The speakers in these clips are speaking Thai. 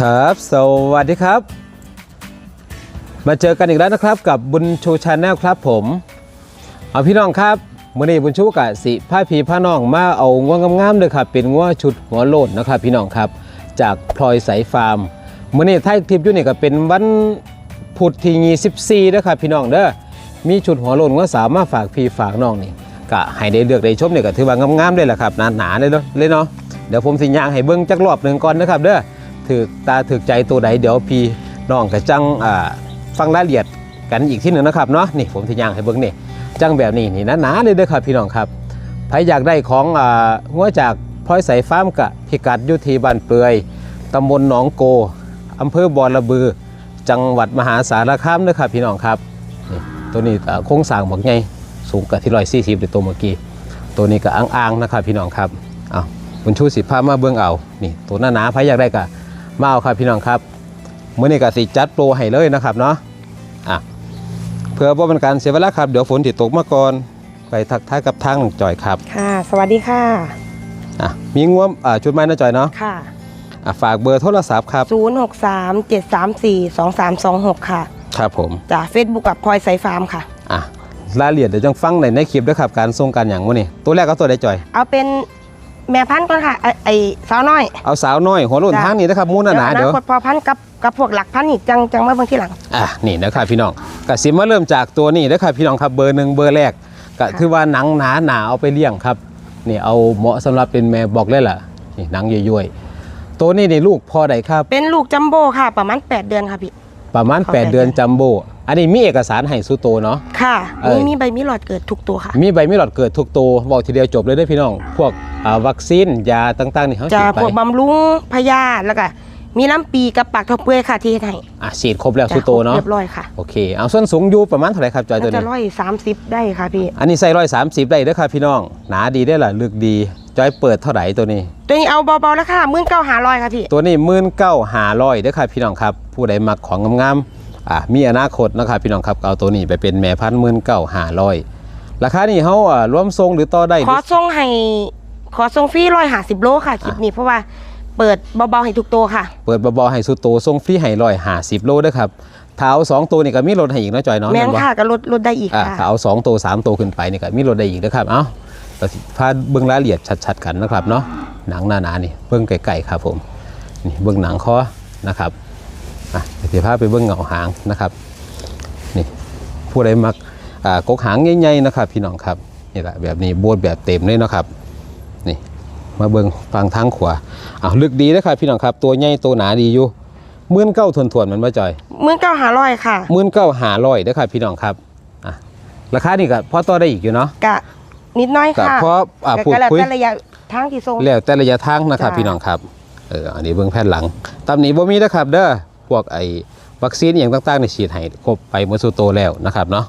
ครับ สวัสดีครับ มาเจอกันอีกแล้วนะครับกับบุญชูชาแนลครับผม เอาพี่น้องครับมื่อนี้บุญชูกะสิผ้าพีผ้าน้องมาเอางวงงามๆเลยครับ เป็นงวงชุดหัวโลดนะครับ พี่น้องครับ จากพลอยสายฟาร์มมื่อนี้ไทยทิพย์ยู่นี่ก็เป็นวันพุธที่24นะครับพี่น้องเด้อ มีชุดหัวโลดก็สามารถฝากพี่ฝากน้องนี่ก็ให้ได้เลือกได้ชมเนี่ยก็ถือว่างามๆเลยแหละครับหนาๆเลยเนาะเลยเนาะเดี๋ยวผมสิย่างให้เบิ้งจักรอบหนึ่งก่อนนะครับเด้อ ถือตาถือใจตัวใดเดี๋ยวพี่น้องกระจังฟังรายละเอียดกันอีกที่หนึ่งนะครับเนาะนี่ผมที่ย่างให้เบิ่งนี่จังแบบนี้นี่หนาๆเลยเด้อครับพี่น้องครับใครอยากได้ของอ่างัวจากพลอยใสฟาร์มกะพิกัดยุทีบ้านเปือยตำบลหนองโกอำเภอบอระบือ จังหวัดมหาสารคามเด้อครับพี่น้องครับตัวนี้โครงสร้างบักใหญ่สูงกว่าที่ร้อยสี่สิบตัวเมื่อกี้ตัวนี้ก็อ่างๆนะครับพี่น้องครับเอาวบุญชูสิพามาเบิ่งเอานี่ตัวหน้าๆใครอยากได้กะ มาเอาครับพี่น้องครับมื้อนี้ก็สิจัดโปรให้เลยนะครับเนาะอะเพื่อบ่เป็นการเสียเวลาครับ เดี๋ยวฝนติตกมาก่อนไปทักทายกับทางน้องจอยครับค่ะ สวัสดีค่ะอะมีงวมอ่าชุดไม้นะจอยเนาะค่ะอะฝากเบอร์โทรศัพท์ครับ 063 734 2326 ค่ะ ครับผมจาก Facebook กับพลอยไซฟาร์มค่ะอะรายละเอียดเดี๋ยวจังฟังในในคลิปด้วยครับการส่งกันอย่างมื้อนี้ตัวแรกก็ตัวใดจอย เอาเป็น แม่พันธุ์ก่อนค่ะไอ้ไอ้สาวน้อย เอาสาวน้อยหัวโล้นจ้ะ ทางนี้นะครับมูนหนาๆอเดี๋ยวนาคตพอพันธุ์กับกับพวกหลักพันธุ์นี่จังจังมาเบิ่งที่หลัง อะนี่นะครับพี่น้องก็สิมาเริ่มจากตัวนี้นะครับพี่น้องครับเบอร์หนึ่งเบอร์แรกก็ค่ะคือว่าหนังหนาหนาเอาไปเลี้ยงครับนี่เอาเหมาะสำหรับเป็นแม่บอกเลยล่ะนี่หนังย่อยๆตัวนี้นี่ลูกพอใดครับ เป็นลูกจัมโบ้ค่ะ ประมาณ 8 เดือนค่ะพี่ ประมาณ ขอแปด8 เดือนจัมโบ้ อันนี้มีเอกสารให้สุโตเนาะ ค่ะเอ้ยมีมีใบมีหลอดเกิดทุกตัวค่ะ มีใบมีหลอดเกิดทุกตัวบอกทีเดียวจบเลยได้อพี่น้อง พวกอ่าวัคซีนยาต่างๆนี่เขาจะฉีดไปพวกบำรุงพยาธิแล้วก็มีน้ำปีกับปากทบเปื่อยค่ะที่เฮ็ดให้อะฉีดครบแล้วจ้สุโตเนาะเรียบร้อยค่ะโอเคเอาส้นสูงอยู่ประมาณเท่าไหร่ครับจอยตัวน่าจะนี้ ร้อยสามสิบได้ค่ะพี่ อันนี้ใส่ร้อยสามสิบได้เด้อครับพี่น้อง หนาดีได้อล่ะลึกดีจอยเปิดเท่าไหร่ตัวนี้ ตัวนี้เอาเบาๆแล้วค่ะมื่นเก้าหาร้อยค่ะพี่ ตัวนี้มื่นเก้าหาร้อยเด้อครับพี่น้องครับ ผู้ใดมักของงามๆ อ่ามีอนาคตนะครับพี่น้องครับเอาตัวนี้ไปเป็นแม่พันธุ์มื่นเก้าหาร้อยราคานี้เขาอ่ารวมทรงหรือต่อได้ขอส่งให้ขอส่งฟรีร้อยหาสิบโลค่ะคลิปนี้เพราะว่าเปิดเบาๆให้ทุกตัวค่ะ เปิดเบาๆให้สุดโตทรงฟรีให้ร้อยหาสิบโลเด้อครับเท้าสองตัวนี่ก็มีลดให้อีกเนาะจอยเนาะแม่นบ่ค่ะก็ลดลดได้อีกอ่าค่ะถ้าเอาสองตัวสามตัวขึ้นไปนี่ก็มีลดได้อีกเด้อครับเอ้าแต่สิพาเบิ้งรายละเอียดชัด ๆ กันนะครับเนาะหนังหนาๆนี่เบิ้งไกลๆครับผมนี่เบิ้งหนังคอนะครับ อะเดี๋ยวพาไปเบิ้งเหงาหางนะครับนี่ผู้ใดมักอ่ากกหางใหญ่ๆนะครับ พี่น้องครับนี่แหละแบบนี้บวดแบบเต็มเลยเนาะครับนี่มาเบิ่งฟังทางขวาอ้าวลึกดีนะครับพี่น้องครับตัวใหญ่ตัวหนาดีอยู่มื่นเก้าทวนทวนๆมันมาจ่อยมื่นเก้าหาร้อยค่ะมื่นเก้าหาร้อยนะครับพี่น้องครับอะราคานี่ก็พอต่อได้อีกอยู่เนาะกะนิดน้อยก็ค่ะเพราะอ่าแต่พูดก็แล้วคุยแต่ระยะทางที่ส่งแล้วแต่ระยะทางนะครับจ้ะพี่น้องครับเอออันนี้เบิ่งแผ่นหลังตำหนี้บ่มีนะครับเด้อ พวกไอ้วัคซีนอหย่างต่างๆในฉีดให้ครบไปเมื่อสุโตแล้วนะครับเนาะ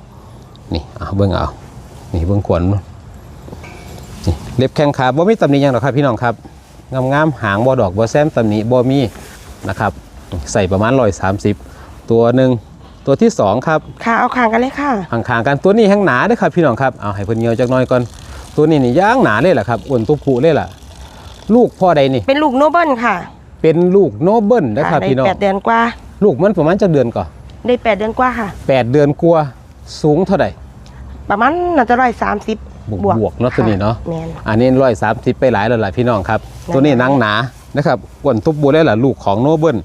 นี่เอาเบิ่งเอานี่เบิ่งขวนนี่เล็บแข้งขาบ่มีตำหนิหยังหรอกครับพี่น้องครับงามๆหางบ่ดอกบ่แซมตำหนิบ่มีนะครับ ใส่ประมาณ130ตัวหนึ่งตัวที่สองครับค่ะเอาข้างกันเลยค่ะห่างๆกันตัวนี้แห้งหนาเด้อครับพี่น้องครับเอาให้เพิ่นเหี่ยวจักหน่อยก่อนตัวนี้นี่ย่างหนาเลยแหละครับอ้วนตุ๊ผู้เลยล่ะ ลูกพ่อใดนี่เป็นลูกโนเบิลค่ะ เป็นลูกโนเบิลนะครับได้พี่น้องแปดเดือนกว่า ลูกมันประมาณจะเดือนก่อนได้แปดเดือนกว่าค่ะแปดเดือนกลัวาสูงเท่าไหร่ประมาณน่าจะร้อยสามสิบบวกบวกเนาะตัวนี้เนาะแมนอันนี้ร้อยสามสิบไปหลายแล้วล่ะพี่น้องครับนั่นตัวนี้หนังหนานะครับอ้วนตุ๊บบัวเลยล่ะลูกของโนเบิล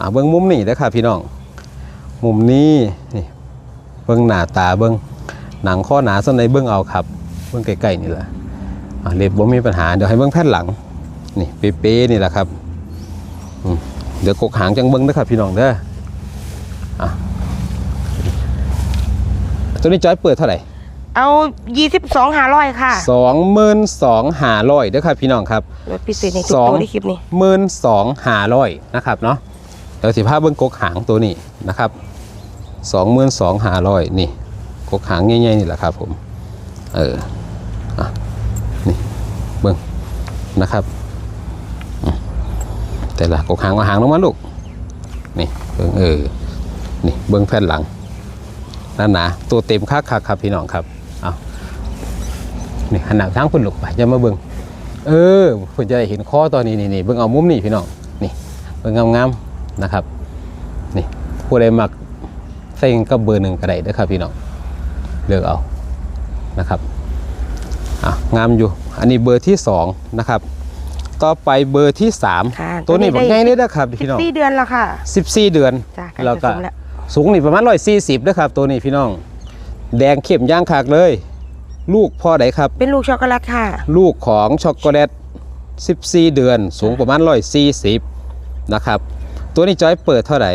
อ่าเบิ้งมุมนี่นะครับพี่น้อง มุมนี้นี่เบิ้งหน้าตาเบิ้งหนังข้อหนาส่วนในเบิ้งเอาครับ เบิ้งใกล้ๆนี่แหละอ่าเล็บบ่มีปัญหาเดี๋ยวให้เบิ้งแผ่นหลังนี่เป๊ะๆนี่แหละครับอืมเดี๋ยวกกหางจังเบิ้งนะครับพี่น้องเด้ออะตัวนี้จอยเปิดเท่าไหร่เอายี่สิบสองหาร้อยค่ะสองหมื่นสองหาร้อยเด้อครับพี่น้องครับลดพิเศษในทุกสองตัวในคลิปนี้หมื่นสองหาร้อยนะครับเนาะเดี๋ยวสิภาพเบิ้งกกหางตัวนี้นะครับสองหมื่นสองหาร้อยนี่กกหางง่ายๆนี่แหละครับผม เอออะนี่เบิ้งนะครับอืม แต่ละกกหางมาหางลงมาลูกนี่เบิ้งเออนี่เบิ้งแผ่นหลังนั่นนะตัวเต็มคักคักครับพี่น้องครับเอานี่หันหน้าทางคุณลูกไปอย่ามาเบิ้งเออพื่อจะได้เห็นข้อตอนนี้นี่นี่เบิ่งเอามุมนี่พี่น้องนี่เบิ่งงามๆนะครับนี่ผู้ใดมักใส่ก็เบอร์หนึ่งก็ได้เด้อครับพี่น้องเลือกเอานะครับอะงามอยู่อันนี้เบอร์ที่สองนะครับ ต่อไปเบอร์ที่สามค่ะตัวนี้ตัวบันี้กได้ง่ายเลยนะครับสิพี่บน้อง สี่เดือนแล้วค่ะ 14 เดือนจ้ะใกล้แล้วก็จะสูงแล้ว สูงนี่ประมาณ140นะครับตัวนี้พี่น้อง แดงเข้มย่างขากเลย ลูกพ่อไหนครับ เป็นลูกช็อกโกแลตค่ะ ลูกของช็อกโกแลต 14 เดือน สูงประมาณ140นะครับ ตัวนี้จอยเปิดเท่าไหร่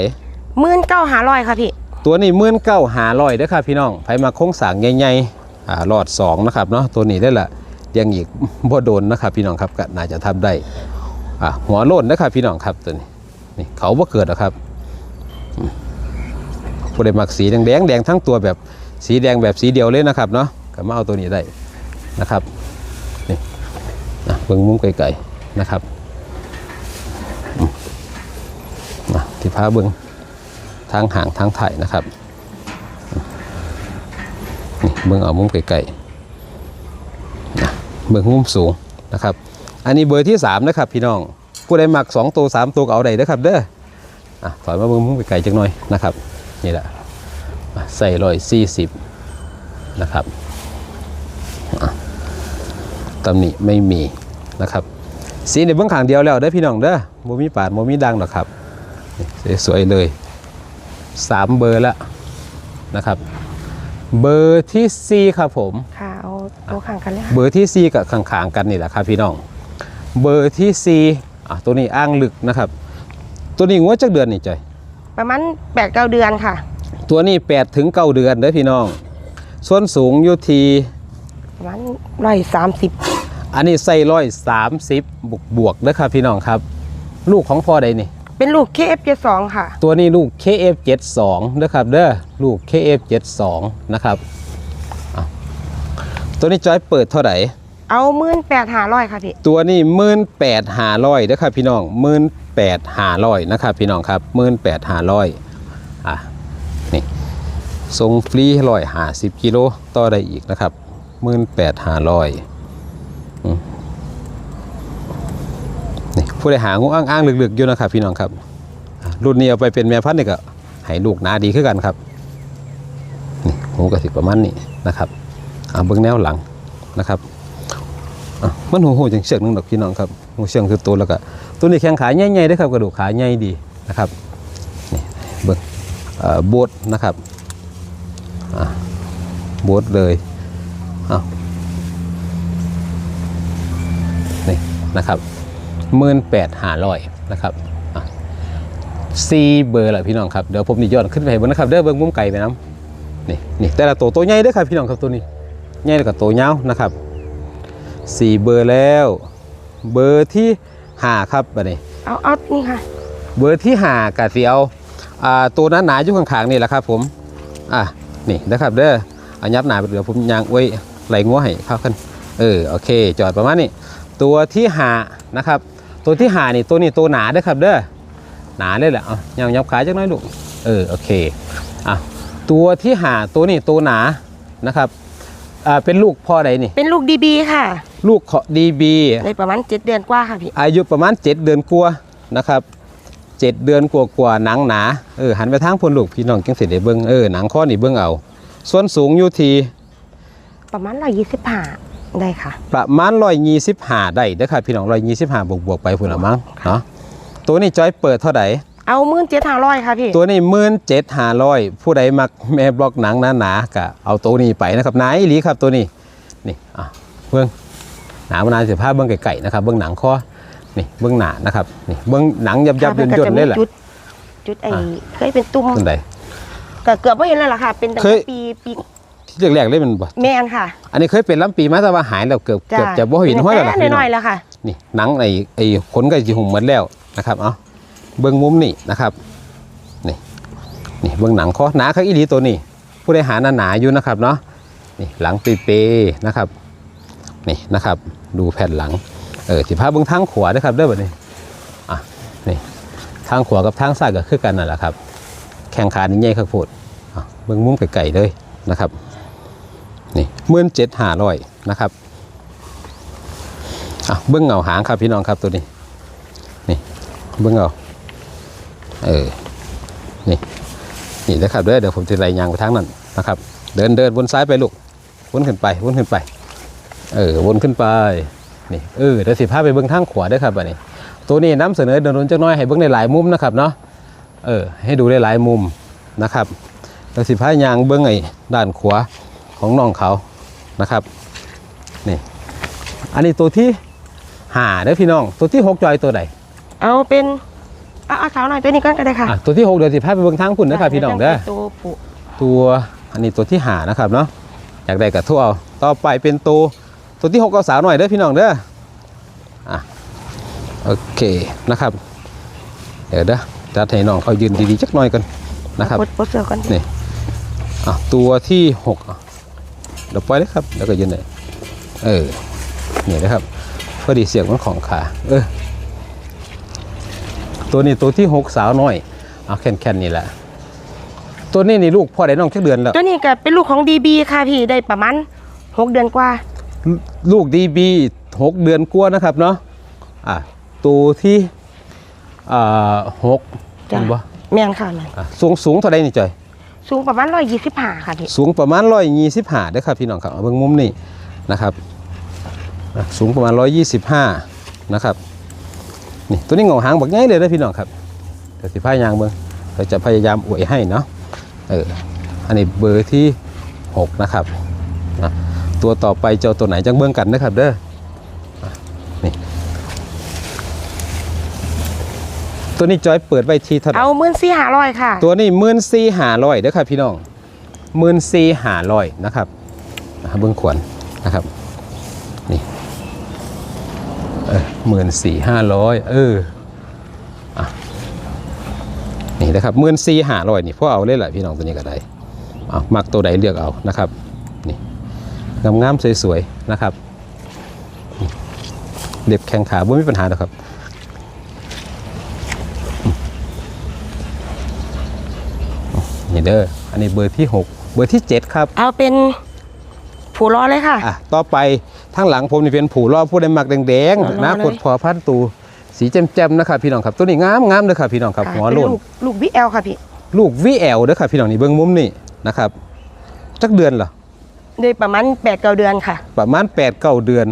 หมื่นเก้าหาร้อยค่ะพี่ ตัวนี้มื่นเก้าหาลอยเด้อครับพี่น้องไผมาโค้งสร้างใหญ่ๆอ่าหลอดสองนะครับเนาะตัวนี้ได้ละ ยังอีกบ่โดนนะครับพี่น้องครับก็น่าจะทำได้อ่าหัวโล้นนะครับพี่น้องครับตัวนี้นี่เขาบ่เกิดหรอกครับอืมผู้ใดมักสีแดงแดงแดงทั้งตัวแบบสีแดงแบบสีเดียวเลยนะครับเนาะก็มาเอาตัวนี้ได้นะครับนี่นะเบิ่งมุมไกลๆนะครับอืมมาที่พาเบิ่งทางห่างทางถ่ายนะครับนี่เบิ่งเอามุมไกลๆ เบิ่งมุมสูงนะครับ อันนี้เบอร์ที่3นะครับพี่น้องผู้ใดหมัก 2 ตัว 3 ตัวก็เอาได้เด้อครับเด้ออะถอยมาเบิ่งมุมไปไกลจักหน่อยนะครับนี่แหละใส่ร้อยสี่สิบนะครับตำหนิไม่มีนะครับสีในเบื้องขางเดียวแล้วเด้พี่น้องเด้อโมมีปาดโมมีดังหรอกครับสวยเลยสามเบอร์ล้วนะครับ เบอร์ที่ 4 ครับผม ค่ะ เอาตัวข้างกันเลยค่ะเบอร์ที่ 4 กับข้างๆกันนี่แหละครับพี่น้อง เบอร์ที่4อะตัวนี้อ้างลึกนะครับ ตัวนี้งวดจักเดือนนี่จ้อย ประมาณแปดเก้าเดือนค่ะ ตัวนี้8ถึง9เดือนเด้อพี่น้อง ส่วนสูงอยู่ที่ประมาณร้อยสามสิบอันนี้ใส่ร้อยสามสิบบวกบวกๆเด้อครับพี่น้องครับ ลูกของพ่อใดนี่ เป็นลูก KF72 ค่ะ ตัวนี้ลูก KF72 นะครับเด้อลูก KF72 นะครับอะ ตัวนี้จอยเปิดเท่าไหร่เอาหมื่นแปดหาร้อยค่ะพี่ตัวนี้หมื่นแปดหาร้อยนะครับพี่น้องหมื่นแปดหาร้อยนะครับพี่น้องครับหมื่นแปดหาร้อยอะนี่ส่งฟรีร้อยหาสิบกิโลต่อได้อีกนะครับหมื่นแปดหาร้อยนี่ผู้ใดหางูอ้างอ้างๆลึกๆอยู่นะครับพี่น้องครับอะรุ่นนี้เอาไปเป็นแม่พันธุ์นี่ก็ให้ลูกหนาดีขึ้นกันครับนี่หูกระสิประมาณนี้นะครับ อ่าเบิ้องแนวหลังนะครับมันหูหูจังเชือกนึงดอกพี่น้องครับหูเชือกคือตัวแล้วก็ตัวนี้แข้งขาใหญ่ๆด้ครับกระดูกขาใหญ่ดีนะครับนี่เบิ่งเอ่อโบดนะครับโบดเลยเอานี่นะครับหมื่นแปดหาร้อยนะครับอะซีเบอร์แหละพี่น้องครับเดี๋ยวผมนี่ย้อนขึ้นไปเบิ่งนะครับเด้อเบิ่งมุมไก่ไปน้ำนี่นี่แต่ละตัวตัวใหญ่ด้อครับพี่น้องครับตัวนี้ ใหญ่แล้วก็ตัวยาวนะครับสี่เบอร์แล้ว เบอร์ที่ห้าครับบัดนี้เอาเอานี่ค่ะ เบอร์ที่ห้ากะสิเอาอ่าตัวนั้นหนาอยู่ข้างๆนี่แหละครับผมอะนี่นะครับเด้อเอายับหนาไปเดี๋ยวผมยางไว้ไหลงัวให้เข้ากันเออโอเค จอดประมาณนี้ตัวที่ห้านะครับ ตัวที่ห้านี่ตัวนี้ตัวหนาเด้อครับเด้อหนาเลยแหละเอายังยับขาจักหน้อยลูกเออโอเคอะตัวที่ห้าตัวนี้ตัวหนานะครับ อ่าเป็นลูกพ่อใดนี่ เป็นลูกดีบีค่ะ ลูกของดีบีในประมาณเจ็ดเดือนกว่าค่ะพี่ อายุประมาณ 7 เดือนกว่านะครับ7เดือนกว่ากว่าๆหนังหนาเออหันไปทางพลลูกพี่น้องจังสิได้เบิ่งเออหนังข้อนี่เบิ่งเอา ส่วนสูงอยู่ที่ประมาณร้อยยี่สิบห้าได้ค่ะประมาณ125ได้เด้อครับพี่น้อง125บวกบวกๆไปพุ่นละมั้งเนาะตัวนี้จอยเปิดเท่าไหร่ เอาหมื่นเจ็ดหาร้อยค่ะพี่ ตัวนี้17,500ผู้ใดมักแม่บล็อกหนังหนาๆก็เอาตัวนี้ไปนะครับหนาอีหลีครับตัวนี้นี่อะเบิ่งหนามานานสิภาพเบิ่งไก่ๆนะครับเบิ่งหนังคอนี่เบิ่งหนานะครับนี่เบิ่งหนังยับยับค่ะย่นมัย่ก็นจะๆมีเลยแหละจุดจุดไอ้อ่าเคยเป็นตุ่มคนใดก็เกือบไม่เห็นแล้วล่ะค่ะ เป็นตั้งเคแต่ยปีปีที่แรกๆเลยมันบ่แมนค่ะ อันนี้เคยเป็นลำปีมาแต่ว่าหายแล้วเกือบจ้าเกือบจะบ่เห็นห้อยแล้วล่ะแต่พี่น้น้อองยๆแล้วค่ะนี่หนังไอ้ไอ้ขนก็สิหุ่มหมดแล้วนะครับเอา เบิ่งมุมนี่นะครับนี่นี่เบิ่งหนังคอหนาคักอีหลีตัวนี้ ผู้ใดหาหนาหนาอยู่นะครับเนาะนี่หลังเปนะครับนี่นะครับ ดูแผ่นหลังเออสิพาเบิ่งทางขวาเด้อครับเด้อบัดนี้อะนี่ทางขวากับทางซ้ายก็คือกันนั่นแหละครับ แข่งขานี่ใหญ่ครับโพดอ่เบิ่งมุมไกลๆเลยนะครับนี่หมื่นเจ็ดห้าร้อยนะครับอะเบื้องเงาหางครับพี่น้องครับตัวนี้นี่เบื้องเงา เออ นี่ นี่นะครับเด้อเดี๋ยวผมจะไล่ยางไปทางนั้นนะครับ เดินเดินวนซ้ายไปลูก วนขึ้นไป วนขึ้นไป เออ วนขึ้นไป นี่ เออ เดี๋ยวสิพาไปเบิ้องทางขวาด้อครับอันนี้ ตัวนี้น้ำเสนอเดินนจักน้อยให้เบิ้องในหลายมุมนะครับเนาะ เออ ให้ดูได้หลายมุมนะครับเดี๋ยวสิพายางเบิ้องไอ้ด้านขวาของน้องเขา นะครับ นี่ อันนี้ตัวที่หาเด้อพี่น้อง ตัวที่หกจอยตัวใดเอาเป็น เอาเอาสาวหน่อยตัวนี้ก่อนก็ได้ค่ะอะตัวที่หกเดี๋ยวสิพาไปเบิ้งทางพุ่นนะครับพี่น้องเด้อ ตัวผู้ตัวอันนี้ตัวที่หานะครับเนาะอยากได้กับทั่วเอาต่อไปเป็นตัวตัวที่หกเอาสาวหน่อยเด้อพี่น้องเด้ออะโอเคนะครับเดี๋ยวเด้อจัดให้น้องเขายืนดีๆจักหน่อยกันนะครับปลดปลดเสื้อก่อนนี่อะตัวที่หกอะเดี๋ยวปล่อยเลยครับแล้วก็ยืนเลยเออนี่นะครับพอดีเสียงมันของขาเออ ตัวนี้ตัวที่หกสาวน้อยเอาแค่นๆนี่แหละ ตัวนี้นี่ลูกพ่อได้น้องจักเดือนแล้วตัวนี้ก็เป็นลูกของดีบีค่ะพี่ได้ประมาณหกเดือนกว่า ลูกดีบีหกเดือนกว่านะครับเนาะอะตัวที่อ่าหกจ้ะเห็นบ่แม่นค่ะแม่นอะสูงสูงเท่าไรนี่จอย สูงประมาณร้อยยี่สิบห้าค่ะพี่สูงประมาณร้อยยี่สิบห้าเด้อครับพี่น้องครับเอาเบิ่งมุมนี่นะครับอะสูงประมาณร้อยยี่สิบห้านะครับ นี่ตัวนี้เงาหางบักใหญ่เลยนะพี่น้องครับเดี๋ยวสิพายางเบิ่งเราจะพยายามอวยให้เนาะเอออันนี้เบอร์ที่หกนะครับนะตัวต่อไปเจ้าตัวไหนจังเบิ่งกันนะครับเด้ออะนี่ตัวนี้จอยเปิดไว้ที่เท่าไหร่เอาหมื่นสี่ห้าร้อยค่ะ ตัวนี้หมื่นสี่หาร้อยเด้อครับพี่น้องหมื่นสี่หาร้อยนะครับอ่าเบื้องขวนนะครับนี่เออ หมื่นสี่ห้าร้อยเอออะนี่นะครับหมื่นสี่หาร้อยนี่พวกเอาเลยแหละพี่น้องตัวนี้ก็ได้เอามักตัวใดเลือกเอานะครับนี่งามๆสวยๆนะครับนี่เด็บแข้งขาไม่มีปัญหาหรอกครับนี่เด้ออันนี้เบอร์ที่ 6 เบอร์ที่ 7 ครับ เอาเป็น ผู้รอเลยค่ะ อะ ต่อไป ทางหลังผมนี่เป็นผูรอบผู้ได้มักแดงเอาๆนะเลยกดพอพันตูสีแจ่มๆนะครับพี่น้องครับตัวนี้งามงามเลยครับพี่น้องครับค่ะหัวเป็นโล้นลูกลูกบีเอลค่ะพี่ลูกวีแอลเด้อครับพี่น้องนี่เบิ้งมุมนี่นะครับจักเดือนเหรอได้ประมาณแปดเก้าเดือนค่ะ ประมาณ8ปดเเดือน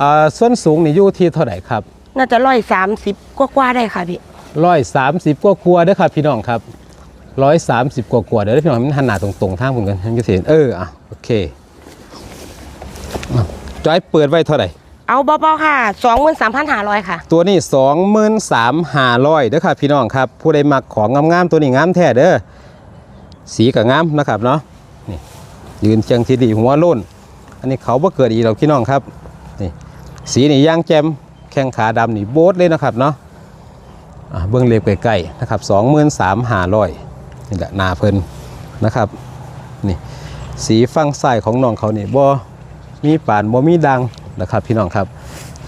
อ่าส่วนสูงนี่อยู่ที่เท่าไหร่ครับ น่าจะร้อยสามสิบกว่าๆได้ค่ะพี่ร้อยสามสิบกว่ากว่าๆเด้อครับพี่น้องครับร้อยสามสิบกว่ากว่าๆเด้อพี่น้องมันหันหน้าตรงๆทางผมกันท่านก็เห็นเอออะโอเคอะ จอยเปิดไว้เท่าไหร่เอาเบาๆค่ะสองหมื่นสามพันห้าร้อยค่ะ ตัวนี้สองหมื่นสามหาร้อยเด้อครับพี่น้องครับ ผู้ใดมักของงามๆตัวนี้งามแท้เด้อสีก็งามนะครับเนาะนี่ยืนเชียงที่ดีหัวโล้นอันนี้เขาบ่เกิดอีกหรอกพี่น้องครับนี่สีนี่ย่างแจ่มแข้งขาดำนี่โบ๊ทเลยนะครับเนาะอะเบื้องเล็บใกล้ๆนะครับสองหมื่นสามหาร้อยนี่แหละหนาเพิ่นนะครับนี่สีฟังซ้ายของน้องเขานี่บ่ มีปานบ่มีดังนะครับ พี่น้องครับ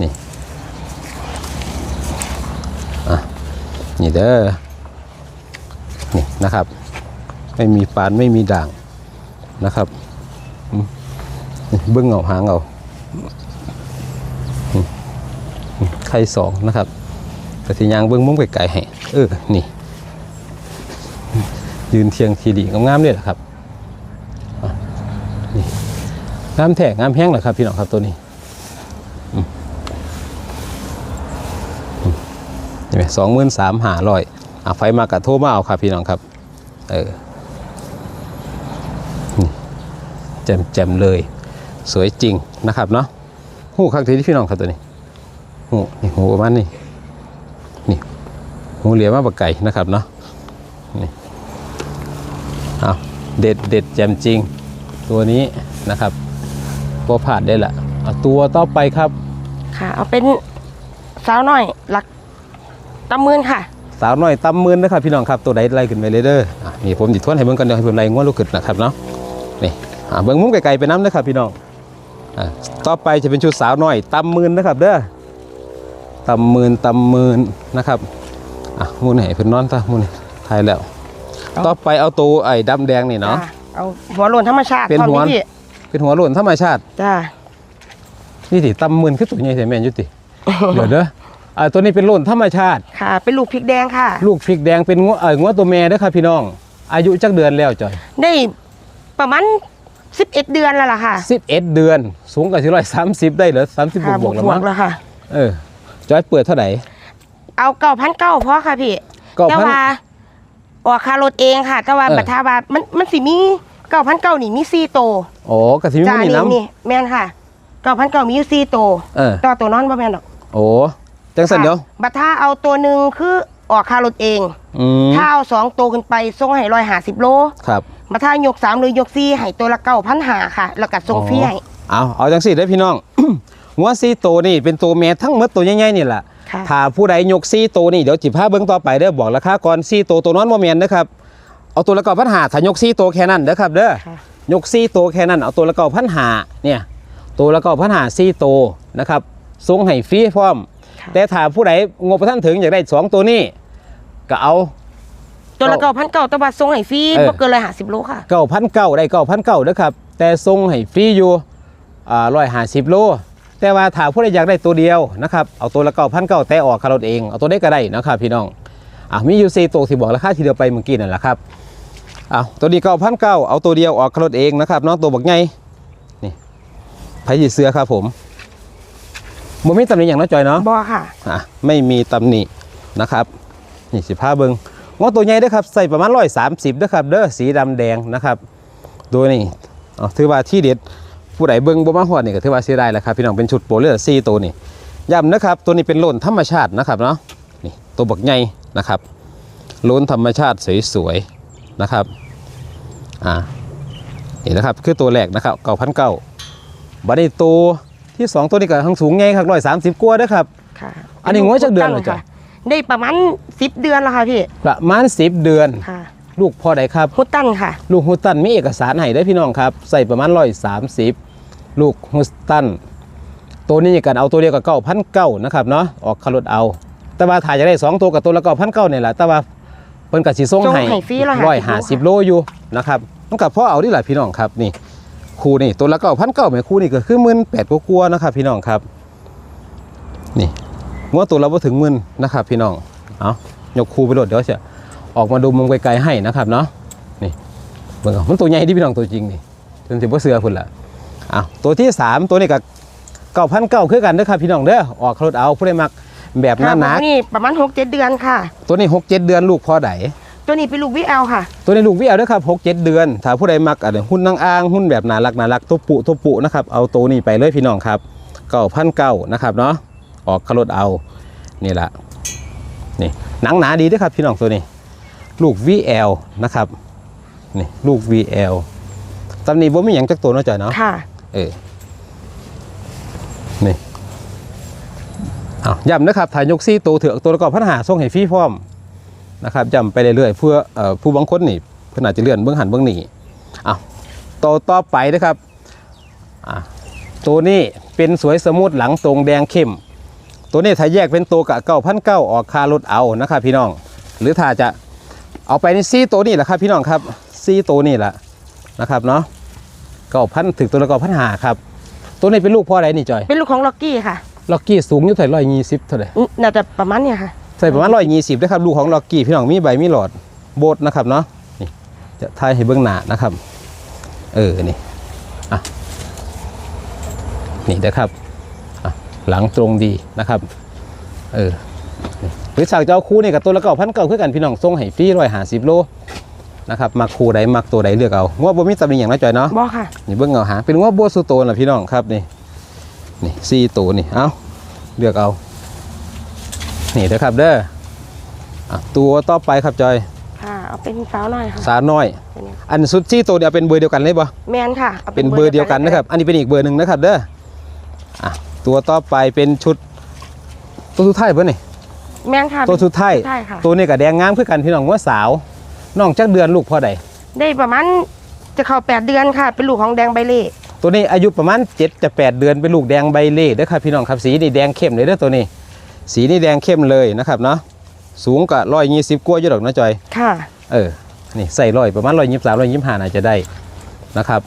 นี่นี่เด้อนี่นะครับ ไม่มีปานไม่มีด่างนะครับเบิ้องเงาหางเอาไข่สองนะครับแต่ที่ยางเบิ้องมุ้งไก่ๆให้เออนี่ ยืนเทียงทีดีงามๆเลยแหละครับอะนี่ งามแท้งามแห้งเหรอครับพี่น้องครับตัวนี้ใช่ไหมสองหมื่นสามหาร้อยอะไฟมากระโทมาเอาครับพี่น้องครับ เออแจ่มแจ่มเลย สวยจริงนะครับเนาะหูข้างที่พี่น้องครับตัวนี้หูนี่หูประมาณนี้นี่หูเหลียมมาปากไก่นะครับเนาะนี่เอาเด็ดเด็ดแจ่มจริง ตัวนี้นะครับ พอผ่านได้ละเอาตัวต่อไปครับ ค่ะ เอาเป็นสาวหน่อยหลักตำหมื่นค่ะ สาวน้อยตำมืนนะครับพี่น้องครับตัวใดไล่ขึ้นไปเลยเด้ออะนี่ผมจิทวนให้เบิ่งกันเดี๋ยวให้เพิ่นไล่งวดลูกขึ้นนะครับเนาะนี่อะเบิ่งมุมไกลๆไปน้ำนะครับพี่น้องอะต่อไปจะเป็นชุดสาวน้อยตำมืนนะครับเด้อตำมืนตำมืนนะครับอะมูนี่ให้เพิ่นนอนซะมูนี่ทายแล้ว เอา ต่อไปเอาตัวไอ้ดำแดงนี่เนาะ จ้เอาหัวโลนธรรมชาติเป็นหัวพร้อมพี่ เป็นหัวโล้นธรรมชาติจ้านี่สิตำมืนคือตัวใหญ่แท้แม่นอยู่ติ เดี๋ยวเด้ออ่าตัวนี้เป็นโล่นธรรมชาติ ค่ะ เป็นลูกพริกแดงค่ะ ลูกพริกแดงเป็นงัวเอ่องัวตัวแม่เด้อครับพี่น้อง อายุจักเดือนแล้วจอยได้ประมาณ11 เดือนแล้วล่ะค่ะ11 เดือน สูงกว่าที่ร้อยสามสิบได้เหรอสามสิบบค่ะวกๆแล้วบวมั้กงๆแล้วค่ะ เออจอยเปิดเท่าไหร่ เอาเก้าพันเก้าพอค่ะพี่เก้าพันแต่ว่าออกค่ารถเองค่ะ แต่ว่าเออ บัตรทาว่ามันมันสิมี เก้าพันเก้านี่มีสี่โตวโอ้กระถิ่นจ้าไม่มีนี่น้นี่แม่นค่ะเก้าพันเก้ามีอยู่สี่โตวำเออต่อตัวนอนบ่แม่นดอกโอ้จังสันเดียวค่ะบัตรทาเอาตัวหนึ่งคือออกค่ารถเอง อืมถ้าเอาสองตัวขึ้นไปส่งให้ร้อยหาสิบโล ครับบัตรทายกสามหรือยกสี่ให้ตัวละเก้าพันหาค่ะ แล้วก็ส่งฟรีให้ เอาเอาจังสิได้อพี่น้องงัวซีโตวนี่เป็นตัวแม่ทั้งหมดตัวใหญ่ๆนี่แหละค่ะ ถ้าผู้ใดยกซีโตวนี่เดี๋ยวจิพาเบิ้งต่อไปเด้อบอกราคาก่อนซีโตวตัวนอนโมเมนนะครับ เอาตัวละเก้าพันหาถ้ายกซีโตวแค่นั้นเด้อครับเด้อค่ะยกซีโตวแค่นั้นเอาตัวละเก้าพันหาเนี่ยตัวละเก้าพันหาซีโตวนะครับส่งให้ฟรีพร้อมค่ะแต่ถ้าผู้ใดงบประท่านถึงอยากได้สองตัวนี้ก็เอาตัวละเก้าพันเก้าแต่ว่าส่งให้ฟรีเออบ่เกินร้อยหาสิบโลค่ะเก้าพันเก้าได้เก้าพันเก้านะครับแต่ทรงให้ฟรีอยู่อ่าร้อยห้าสิบโลแต่ว่าถ้าผู้ใดอยากได้ตัวเดียวนะครับเอาตัวละเก้าพันเก้าแต่ออกคารถเองเอาตัวได้ก็ได้นะครับพี่น้องอะมีอยู่สี่ตัวที่บอกราคาทีเดียวไปเมื่อกี้นั่นแหละครับ เอาตัวนี้เก้าพันเก้าเอาตัวเดียวออกคารถเองนะครับเน้องตัวบักไงนี่ไผ่ยีเสือครับผมบ่มีตำหนิอย่างน้อยจอยเนาะบ่ค่ะอะไม่มีตำหนินะครับนี่สิผ้าเบิงงอตัวใหญ่เด้อครับใส่ประมาณร้อยสามสิบด้อครับเด้อสีดำแดงนะครับโดยนี่เอาถือว่าที่เด็ดผู้ใดเบิงบ่มาหอดนี่ก็ถือว่าเสียดายแหล้วครับพี่น้องเป็นชุดโปรเลอร์ซีตัวนี้ย้ำนะครับ ตัวนี้เป็นโลนธรรมชาตินะครับเนาะนี่ตัวบักใหญ่นะครับโลนธรรมชาติสวยๆ นะครับอ่านี่นะครับคือตัวแรกนะครับเก้าพันเก้าบัดนี้ตัวที่สองตัวนี้ก็ทั้งสูงไงครับร้อยสามสิบกว่าเด้อครับค่ะอันนี้งวดจักเดือนเหรอจ๊ะค่ะได้ประมาณสิบเดือนแล้วค่ะพี่ประมาณ10เดือนค่ะลูกพ่อใดครับฮุตตันค่ะ ลูกฮุสตันมีเอกสารให้ได้อพี่น้องครับ ใส่ประมาณร้อยสามสิบลูกฮุสตัน ตัวนี้กันเอาตัวเดียวกับเก้าพันเก้านะครับเนาะออกคารถเอา แต่ว่าถ่ายจะได้สองตัวกับตัวละเก้าพันเก้าเนี่ยแหละแต่ว่าเพิ่นกับสีส่งส่งให้ให้ฟรี150ร้อยห้าสิบโลอยู่นะครับต้องกับพ่อเอาที่หละพี่น้องครับนี่คู่นี่ตัวละเก้าพันเก้าแม่คู่นี่ก็คือหมื่นแปดกว่าๆนะครับ พี่น้องครับ นี่งวดตัวละบ่ถึงหมื่นนะครับ พี่น้องเอายกคู่ไปโหลดเดี๋ยวจะออกมาดูมุมไกลๆให้นะครับเนาะนี่เบิ่งเอามันตัวใหญ่ที่พี่น้องตัวจริงนี่จนสิบ่เสือพุ่นละอ้าวตัวที่สามตัวนี้กับเก้าพันเก้าคือกันเด้อครับพี่น้องเด้อออกรถเอาผู้ใดมัก แบบหค่ะนาผมนี่ประมาณหกเจ็ดเดือนค่ะๆตัวนี้หกเจ็ดเดือนลูกพอไดตัวนี้เป็นลูกวิเอลค่ะ ตัวนี้ลูกวิเอาเด้อครับหกเจ็ดเดือน ถ้าผู้ใดมักอะไรหุ้นนางอ้างหุ้นแบบน่ารักน่ารักตัวปุตัวปุนะครับเอาตัวนี้ไปเลยพี่น้องครับเก้าพันเก้านะครับเนาะออกขรถเอานี่แหละนี่หนังหนาดีเด้วยครับพี่น้องตัวนี้ ลูก VL นะครับนี่ลูก VL ตำหนี้บ่มีหยังจักตัวเนาะจ่อยเนาะ ค่ะ เออ นี่ เอาย้ำนะครับถ่ายยกซี่ตัวเถือกตัวละกอบพันหาส่งให้ฟรีพร้อมนะครับย้ำไปเรื่อยๆเพื่ออผู้บางคนนี่เพื่อนอาจจะเลื่อนเบื้องหันเบื้องหนีเอาตัวต่อไปนะครับตัวนี้เป็นสวยสมูทหลังตรงแดงเข้ม ตัวนี้ถ้าแยกเป็นตัวกับเก้าพันเก้าออกคารถเอานะครับพี่น้อง หรือถ้าจะเอาไปในซี่ตัวนี้แหละครับพี่น้องครับซี่ตัวนี้แหละนะครับเนาะเก้าพันถึงตัวละเก้าพันหาครับ ตัวนี้เป็นลูกพ่ออะไรนี่จอย เป็นลูกของล็อกกี้ค่ะ ล็อกกี้สูงอยู่เท่าไหร่ร้อยยี่สิบเท่าไหร่อืมน่าจะประมาณเนี่ยค่ะ ใส่ประมาณร้อยยี่สิบนะครับลูกของล็อกกี้พี่น้องมีใบมีหลอดโบดนะครับเนาะนี่จะทายให้เบื้องหน้านะครับ เออนี่อะนี่นะครับอะหลังตรงดีนะครับ เออนี่หรือฉากเจ้าคู่นี่กับตัวละเก้าพันเก้าคือกันพี่น้องส่งให้ฟรีร้อยห้าสิบโลนะครับมักคู่ใดมักตัวใดเลือกเอาว่าบ่มีตำหนิอย่างนะจอยเนาะบอค่ะ นี่เบิ้งเอาหาเป็นว่าบัวสุโตนล่ะพี่น้องครับนี่ นี่สี่ตัวนี่เอาเลือกเอานี่เด้อครับเด้ออะตัวต่อไปครับจอยค่ะเอาเป็นสาวหน่อยค่ะสาวน้อย ตัวนี้อันสุดสี่ตัวเดียวเป็นเบอร์เดียวกันเลยปะแมนค่ะาเป็นเบอร์เดียวกันนะครับ อันนี้เป็นอีกเบอร์หนึ่งนะครับเด้ออะตัวต่อไปเป็นชุด ตัวสุดท้ายเพื่อนนี่ แมนค่ะตัวสุดท้าย ใช่ค่ะ ตัวนี้กับแดงงามคือกันพี่น้องว่าสาวน้องจักเดือนลูกพอใดได้ประมาณจะเข้าแปดเดือนค่ะ เป็นลูกของแดงใบเล่ ตัวนี้อายุประมาณ7จะ8เดือนเป็นลูกแดงใบเล่เด้อครับพี่น้องครับสีนี่แดงเข้มเลยเด้อตัวนี้ สีนี่แดงเข้มเลยนะครับเนาะสูงกับร้อยยี่สิบกว่าอยู่ดอกนะจอยค่ะ เออนี่ใส่ร้อยประมาณร้อยยี่สิบสามร้อยยี่สิบห้าอาจจะได้นะครับ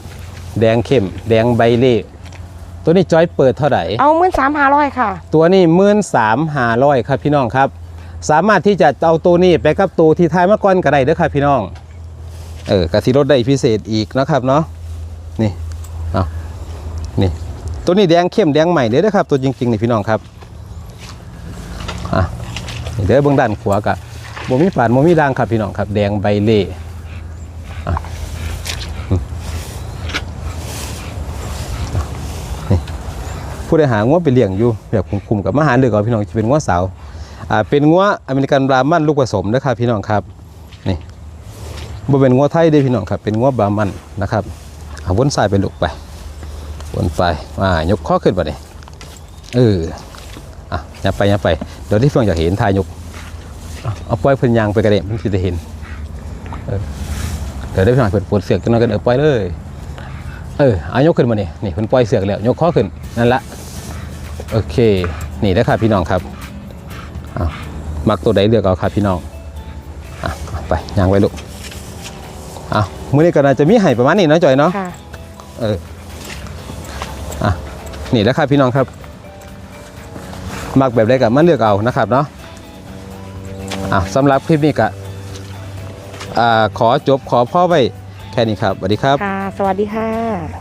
แดงเข้ม แดงใบเล่ตัวนี้จอยเปิดเท่าไหร่เอามื่นสามหาร้อยค่ะ ตัวนี้มื่นสามหาร้อยครับพี่น้องครับ สามารถที่จะเอาตัวนี้ไปกับตัวที่ท้ายมาก่อนก็ได้เด้อครับพี่น้อง เออกะทิรถได้พิเศษอีกนะครับเนาะนี่เอา นี่ตัวนี้แดงเข้มแดงใหม่เด้อครับ ตัวจริงๆนี่พี่น้องครับอะนี่เด้อเบื้องด้านขวากะบ่มีปาดบ่มีด่างครับพี่น้องครับ แดงใบเล่อะผู้ใดหางัวไปเลี้ยงอยู่แบบคุมๆกับมหาเลือกเอาพี่น้องจะเป็นงัวสาวอ่าเป็นงัวอเมริกันบรามันลูกผสมนะครับพี่น้องครับนี่บ่เป็นงัวไทยเด้พี่น้องครับ เป็นงัวบามันนะครับเอาวนซ้ายไปลูกไป วนไปอ่ายกข้อขึ้นบ่นี่เอออะอย่าไปอย่าไปเดี๋ยวที่เพิ่งอยากเห็นทายยกเอาเอาปล่อยเพิ่นยางไปกระเด็นมันสิได้เห็นเออเดี๋ยวได้พี่น้องเพิ่นปวดเสือกจังหน่อยกันเออปล่อยเลยเออเอายกขึ้นมานี่นี่เพิ่นปล่อยเสือกแล้วยกข้อขึ้นนั่นละโอเค นี่นะครับพี่น้องครับเอามักตัวใดเลือกเอาครับพี่น้องอะเอาไปยางไว้ลูกอะมื้อนี้ก็น่าจะมีให้ประมาณนี้เนาะจอยเนาะค่ะเอออะ นี่แหล้วครับพี่น้องครับ มักแบบใดกับมันเลือกเอานะครับเนาะอะสำหรับคลิปนี้ก็อ่าขอจบขอพ่อไว้แค่นี้ครับสวัสดีครับ ค่ะ สวัสดีค่ะ